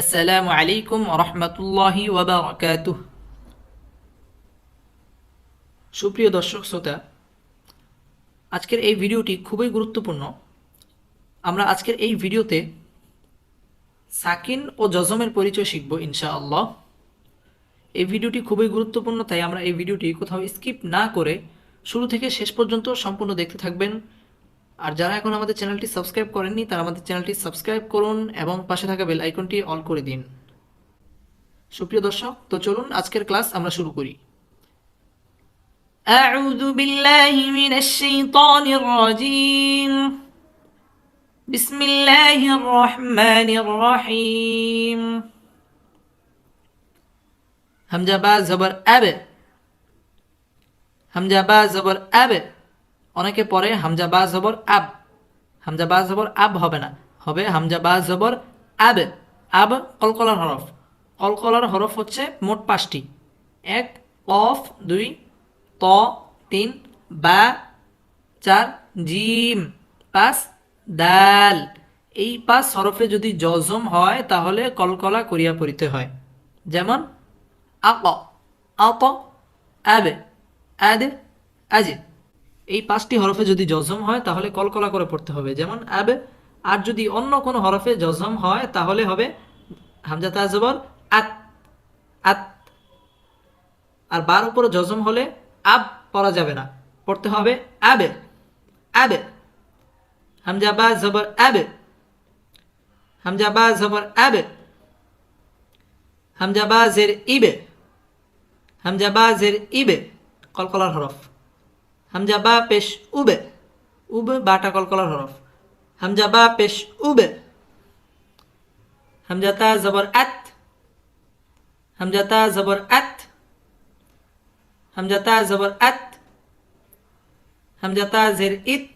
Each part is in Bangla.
আসসালামু আলাইকুম রহমতুল্লাহি ওবরাকাতুহ সুপ্রিয় দর্শক শ্রোতা, আজকের এই ভিডিওটি খুবই গুরুত্বপূর্ণ। আমরা আজকের এই ভিডিওতে সাকিন ও জজমের পরিচয় শিখব ইনশাআল্লাহ। এই ভিডিওটি খুবই গুরুত্বপূর্ণ, তাই আমরা এই ভিডিওটি কোথাও স্কিপ না করে শুরু থেকে শেষ পর্যন্ত সম্পূর্ণ দেখতে থাকবেন। আর যারা এখন আমাদের চ্যানেলটি সাবস্ক্রাইব করেননি তারা আমাদের চ্যানেলটি সাবস্ক্রাইব করুন এবং পাশে থাকা বেল আইকনটি অল করে দিন সুপ্রিয় দর্শক তো চলুন আজকের ক্লাস আমরা শুরু করি أعوذ بالله من الشيطان الرجيم بسم الله الرحمن الرحيم همزة با زبر أب হামজা বা জবর আব অনেকে পরে হামজা বা জবর আব। হামজা বা জবর আব হবে না। হবে হামজা বা জবর আব। আব কলকলার হরফ। কলকলার হরফ হচ্ছে মোট পাঁচটি। এক অফ দুই, ত, তিন, বা, চার, জিম, পাঁচ, দাল। এই পাঁচ হরফে যদি জজম হয়, তাহলে কলকলা করিয়া পড়িতে হয়। যেমন আক আত, আবে, আদ, আজে। এই পাঁচটি হরফে যদি জজম হয়, তাহলে কলকলা করে পড়তে হবে। যেমন আব, আর যদি অন্য কোনো হরফে জজম হয়, তাহলে হবে হামজা তাজবর আত আত। আর বার উপরে জজম হলে আব পড়া যাবে না। পড়তে হবে আবে আবে। হামজা বা জবর, আবে। হামজা বা জবর, আবে। হামজা বা জের, ইবে। হামজা বা জের, ইবে। কলকলার হরফ। হামজা বা পেশ উবে উবে বাটা কলকলার হরফ। হামজা বা পেশ উবে। হামজাতা জবর আত। হামজাতা জবর আত। হামজাতা জবর আত। হামজাতা জের ইত।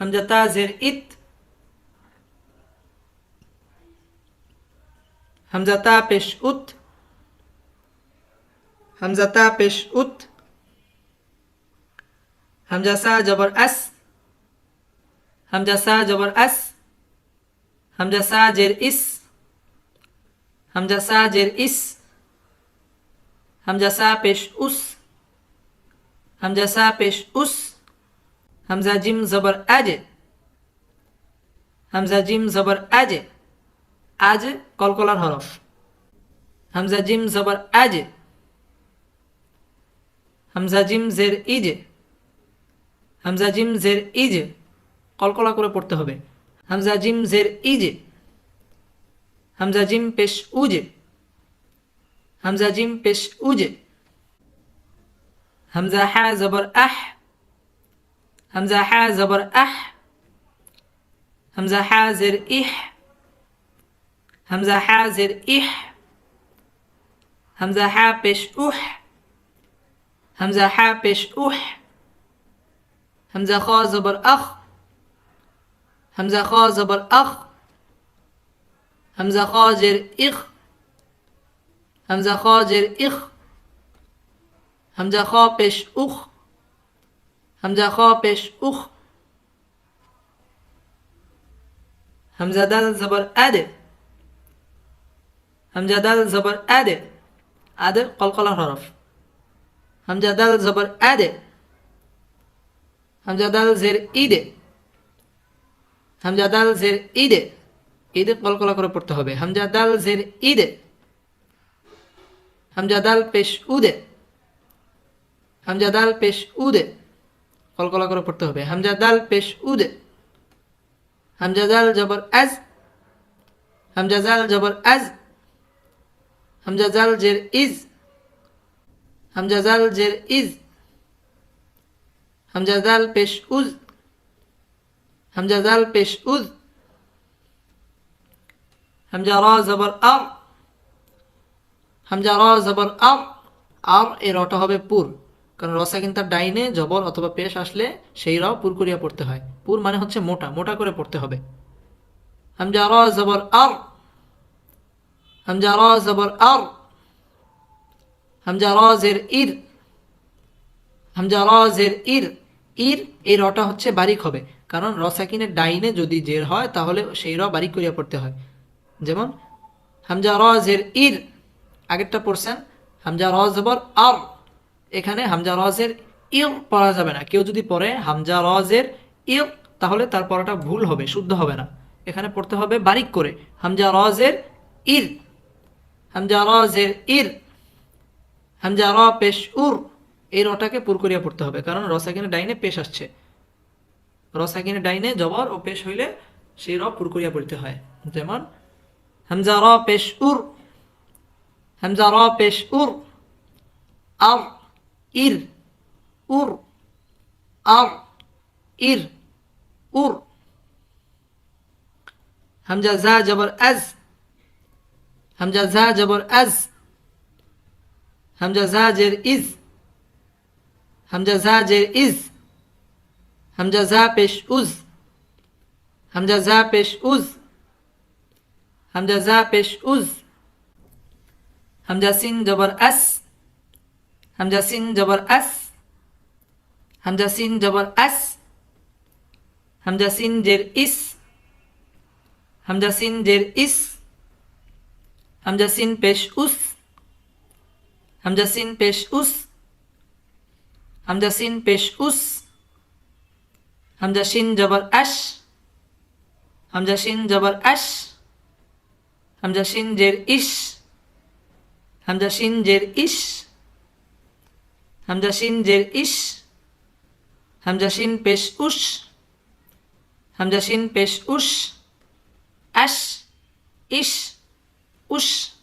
হামজাতা জের ইত। হামজাতা পেশ উত। হামজাতা পেশ উত হামজাসা জবর আস হামজাসা জবর আস হামজাসা জের ইস হামজাসা জের ইস হামজাসা পেশ উস হামজাসা পেশ উস হামজা জিম জবর আজে হামজা জিম জবর আজে আজ কলকলার হরফ হামজা জিম জবর আজে হামজা জিম জের ইজে হামজা জিম জের ইজে কলকলা করে পড়তে হবে হামজা জিম জের ইজে হামজা জিম পেশ উজে হামজা জিম পেশ উজে হামজা হা জবর আহ হামজা হা জবর আহ হামজা হা জের ইহ হামজা হা জের ইহ হামজা হা পেশ উহ همزة حاء بش أح همزة خا زبر أخ. همزة خا زبر أخ. همزة خا جر إخ. همزة خا جر إخ. همزة خا پش أخ همزة خا پش أخ همزة دل زبر أد. همزة دل زبر أد. أد قلقل حرف همزة دل زبر أد. হামজা দাল জের ইদে হামজা দাল জের ইদে ঈদে কলকলা করে পড়তে হবে। হামজা দাল জের ইদে হামজা দাল পেশ উদে হামজা দাল পেশ উদে কলকলা করে পড়তে হবে। হামজা দাল পেশ উদে হামজা দাল জবর আজ হামজা জাল জবর আজ হামজা জাল জের ইজ হামজাজাল জের ইজ হামজাজাল পেশ উজ, হামজাজাল পেশ উজ, হামজা র জবর আর হামজা র জবর আর আর এর রটা হবে পুর। কারণ রসা কিন্তু ডাইনে জবর অথবা পেশ আসলে সেই র পুর করিয়া পড়তে হয়। পুর মানে হচ্ছে মোটা মোটা করে পড়তে হবে। হামজা র জবর আর হামজা র জবর আর হামজা রজের ইর, হামজা রজের ইর ইর এই রটা হচ্ছে বারিক হবে। কারণ রসাকিনের ডাইনে যদি জের হয়, তাহলে সেই র বারিক করিয়া পড়তে হয়। যেমন, হামজা র জের ইর, আগেরটা পড়ছেন, হামজা র জবর আর। এখানে হামজা রজের ইল পড়া যাবে না। কেউ যদি পড়ে হামজা রজের ইল তাহলে তার পড়াটা ভুল হবে, শুদ্ধ হবে না। এখানে পড়তে হবে বারিক করে। হামজা রজের ইর। হামজা রজের ইর। হামজা র পেশ উর। এই রটাকে পুর করিয়া পড়তে হবে। কারণ রসাকিনে ডাইনে পেশ আসছে। রসাকিনে ডাইনে জবর ও পেশ হইলে সেই র পুর করিয়া পড়তে হয়। যেমন, হামজা র পেশ উর, হামজা র পেশ উর, আর, ইর, উর, আর, ইর, উর। হামজা জা জবর আজ, হামজা জা জবর আজ, হামজা জা জের ইজ। Hamza za cer iz. Hamza za pesh uz. Hamza za peş uz. Hamza za uz. Hamza sin Jabar as. Hamza sin Jabar as. Hamza sin Jabar as. Hamza sin der is. Hamza sin der is. Hamza sin peş us. Hamza sin peş us. Hamzah sin pesh us. Hamzah sin jabar ash. Hamzah sin jabar ash. Hamzah sin jer ish. Hamzah sin jer ish. Hamzah sin jer ish. Hamzah sin pesh us, Hamzah sin pesh us, Ash ish us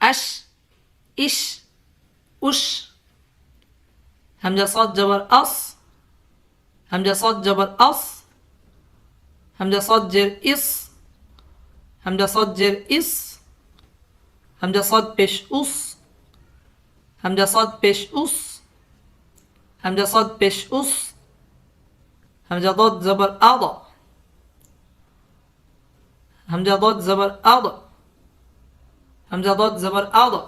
Ash ish us همزة صاد جبر أص همزة صاد جبر أص همزة صاد جر اس همزة صاد جر اس همزة صاد بش اس همزة صاد بش اس همزة صاد بش اس همزة ضاد زبر أضع همزة ضاد زبر أضع همزة ضاد زبر أضع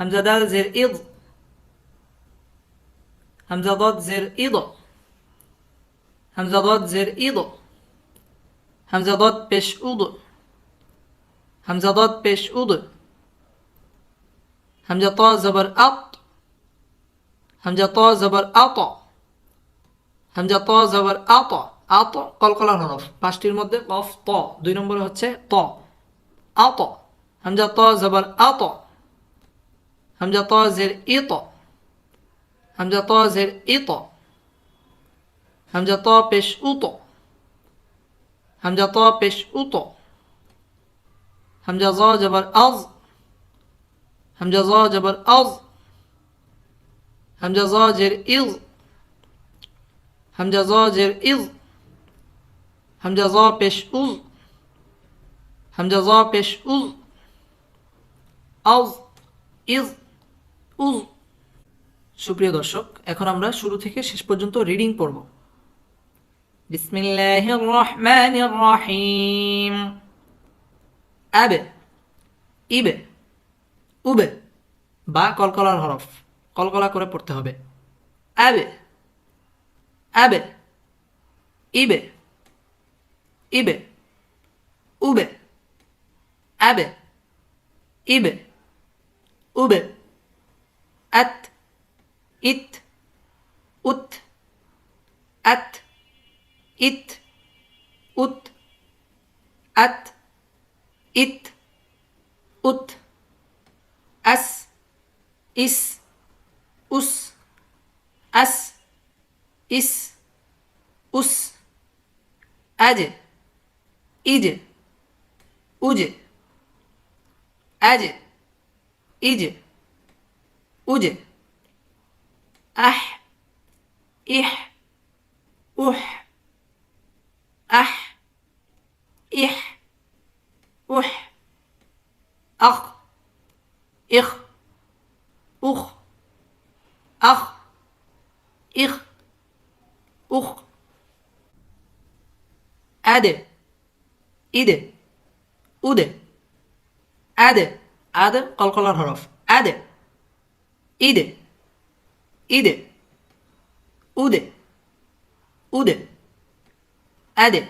همزة دال زر إض হামজাদত জের ইদ হামজাদত জের ইদ হামজাদত পেশ উদ হামজাদত পেশ উদ হামজা ত জবর আত হামজা ত জবর আত হামজা ত জবর আত আত কলকলার হরফ পাঁচটির মধ্যে কফ ত। দুই নম্বরে হচ্ছে ত। আত হামজা ত জবর আত হামজা ত জের ইত Hamza ta zir ita. Hamza ta peş uta. Hamza ta peş uta. Hamza za ceber az. Hamza za ceber az. Hamza za cer iz. Hamza za cer iz. Hamza za peş uz. Hamza za peş uz. Az. İz. Uz. সুপ্রিয় দর্শক, এখন আমরা শুরু থেকে শেষ পর্যন্ত রিডিং পড়ব। বিসমিল্লাহির রহমানির রহিম আবে, ইবে, উবে, বা কলকলার হরফ, কলকলা করে পড়তে হবে। আবে আবে, ইবে ইবে, উবে, আবে, ইবে, উবে, আত ит, ут, ат, ит, ут, ат, ит, ут, ас, ис, ус, ас, ис, ус, ади, иди, уди, ади, иди, уди. أح إح أح أح إح أح أخ إخ أخ أخ إخ أخ. أد إد أد أد. أد قلقل حرف أد إد. ইদে উদে উদে আদে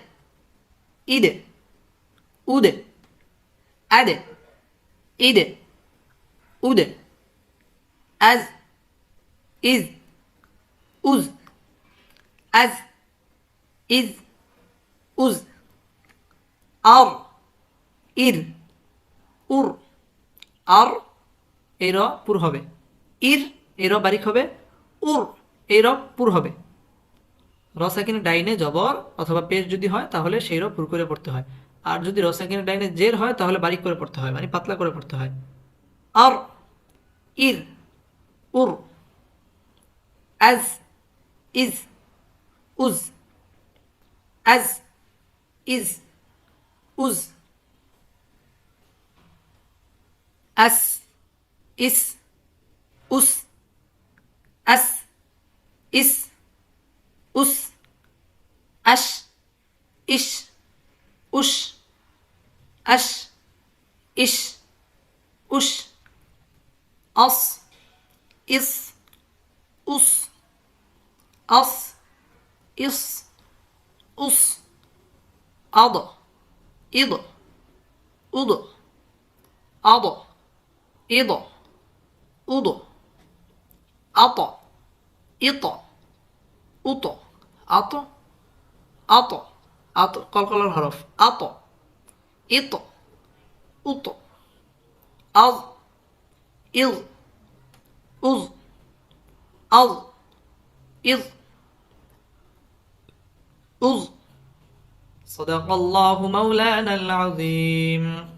ইদে উদে আদে ঈদে উদে আজ ইজ উজ আজ ইজ উজ আর ইর উর আর এর পুর হবে ইর এর বারিক হবে উর, এই রব পুর হবে। রসাকিনের ডাইনে জবর অথবা পেশ যদি হয়, তাহলে সেই রব পুর করে পড়তে হয়। আর যদি রসাকিনের ডাইনে জের হয়, তাহলে বারিক করে পড়তে হয় মানে পাতলা করে পড়তে হয়। Ar, ir, ur as is, us as is, us as is, us as, is, us, as, is, us, as, is, us, os, is, us, os, is, us, aldo, ido, udo, aldo, ido, udo, alto. إط أط أط أط أط قلقل الحرف. أط إط أط أظ. إظ. أظ. أظ. إظ. أظ. صدق الله مولانا العظيم.